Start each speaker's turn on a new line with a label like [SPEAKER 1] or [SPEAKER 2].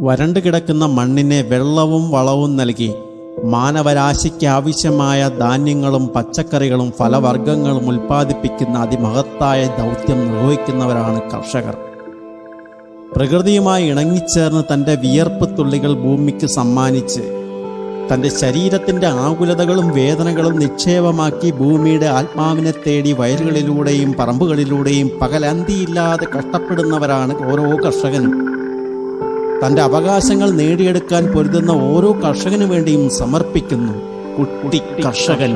[SPEAKER 1] വരണ്ടു കിടക്കുന്ന മണ്ണിനെ വെള്ളവും വളവും നൽകി മാനവരാശിക്ക് ആവശ്യമായ ധാന്യങ്ങളും പച്ചക്കറികളും ഫലവർഗങ്ങളും ഉൽപ്പാദിപ്പിക്കുന്ന അതിമഹത്തായ ദൗത്യം നിർവഹിക്കുന്നവരാണ് കർഷകർ. പ്രകൃതിയുമായി ഇണങ്ങിച്ചേർന്ന് തന്റെ വിയർപ്പ് തുള്ളികൾ ഭൂമിക്ക് സമ്മാനിച്ച് തന്റെ ശരീരത്തിന്റെ ആകുലതകളും വേദനകളും നിക്ഷേപമാക്കി ഭൂമിയുടെ ആത്മാവിനെ തേടി വയലുകളിലൂടെയും പറമ്പുകളിലൂടെയും പകലന്തിയില്ലാതെ കഷ്ടപ്പെടുന്നവരാണ് ഓരോ കർഷകനും. തന്റെ അവകാശങ്ങൾ നേടിയെടുക്കാൻ പൊരുതുന്ന ഓരോ കർഷകനു വേണ്ടിയും സമർപ്പിക്കുന്നു കുട്ടി കർഷകൻ.